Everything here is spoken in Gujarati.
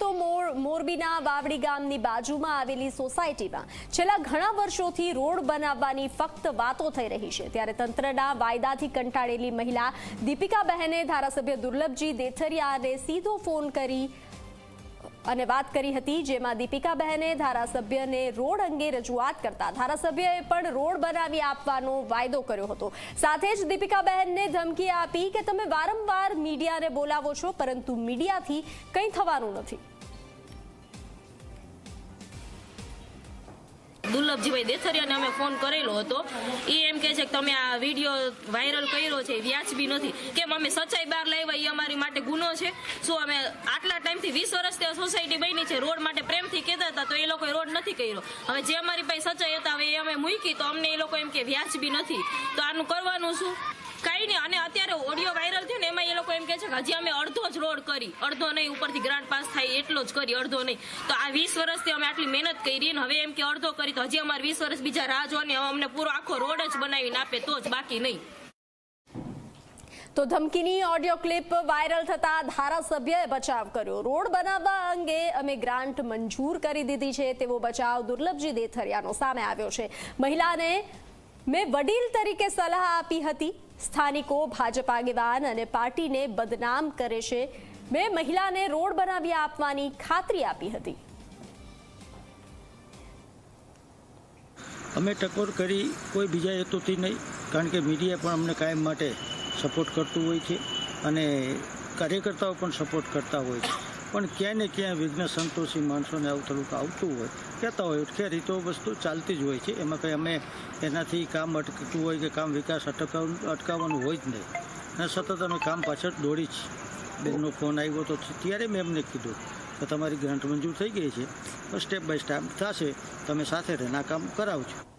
તો મોર- મોરબીના વાવડી ગામની બાજુમાં આવેલી સોસાયટીમાં છેલ્લા ઘણા વર્ષોથી રોડ બનાવવાની ફક્ત વાતો થઈ રહી છે. ત્યારે તંત્રના વાયદાથી કંટાળેલી મહિલા દીપિકાબહેને ધારાસભ્ય દુર્લભજી દેથરિયાને સીધો ફોન કરી અને વાત કરી હતી જેમાં દીપિકાબહેને ધારાસભ્યને રોડ અંગે રજૂઆત કરતા ધારાસભ્યએ પણ રોડ બનાવી આપવાનો વાયદો કર્યો હતો. સાથે જ દીપિકાબહેનને ધમકી આપી કે તમે વારંવાર મીડિયાને બોલાવો છો, પરંતુ મીડિયાથી કંઈ થવાનું નથી. દુર્લભજીભાઈ દેથરિયાને અમે ફોન કરેલો હતો એ એમ કહે છે કે તમે આ વીડિયો વાયરલ કર્યો છે વ્યાજબી નથી કેમ અમે સચ્ચાઈ બહાર લાવ્યા એ અમારી માટે ગુનો છે શું અમે આટલા ટાઈમથી વીસ વર્ષથી સોસાયટી બની છે રોડ માટે પ્રેમથી કહેતા હતા તો એ લોકોએ રોડ નથી કર્યો હવે જે અમારી પાસે સચ્ચાઈ હતા હવે એ અમે મૂકી તો અમને એ લોકો એમ કે વ્યાજબી નથી તો આનું કરવાનું શું કાંઈ નહીં અને અત્યારે ઓડિયો વાયરલ થયો ને એમાં એ લોકો એમ કહે છે હજી અમે અડધો જ રોડ કરી. અડધો નહીં, ઉપરથી ગ્રાન્ટ પાસ થાય એટલો જ કરી, અડધો નહીં. તો આ વીસ વર્ષથી અમે આટલી મહેનત કરી હવે એમ કે અડધો કરી, તો હજી અમારે વીસ વર્ષ બીજા રાહ જો અમને પૂરો આખો રોડ જ બનાવીને આપે, તો જ બાકી નહીં. તો ધમકીની ઓડિયો ક્લિપ વાયરલ થતા ધારાસભ્યએ બચાવ કર્યો. રોડ બનાવવા અંગે અમે ગ્રાન્ટ મંજૂર કરી દીધી છે, તેવો બચાવ દુર્લભજી દેથરિયાનો સામે આવ્યો છે. મહિલાને મેં વડીલ તરીકે સલાહ આપી હતી. સ્થાનિકો, ભાજપ આગેવાન અને પાર્ટીને બદનામ કરે છે. મેં મહિલાને રોડ બનાવી આપવાની ખાતરી આપી હતી. અમે ટકોર કરી કોઈ બીજા હેતુથી નહીં, કારણ કે મીડિયા પણ અમને કાયમ માટે સપોર્ટ કરતું હોય છે અને કાર્યકર્તાઓ પણ સપોર્ટ કરતા હોય છે. પણ ક્યાંય ને ક્યાંય વિઘ્ન સંતોષી માણસોને આવું થોડુંક આવતું હોય, કહેતા હોય ખેર એ તો વસ્તુ ચાલતી જ હોય છે. એમાં કંઈ અમે એનાથી કામ અટકતું હોય કે કામ વિકાસ અટકાવવાનું અટકાવવાનું હોય જ નહીં. અને સતત અમે કામ પાછળ દોડી જ બેનનો ફોન આવ્યો તો ત્યારે મેં એમને કીધું કે તમારી ગ્રાન્ટ મંજૂર થઈ ગઈ છે સ્ટેપ બાય સ્ટેપ થશે, તમે સાથે રહીને કામ કરાવજો.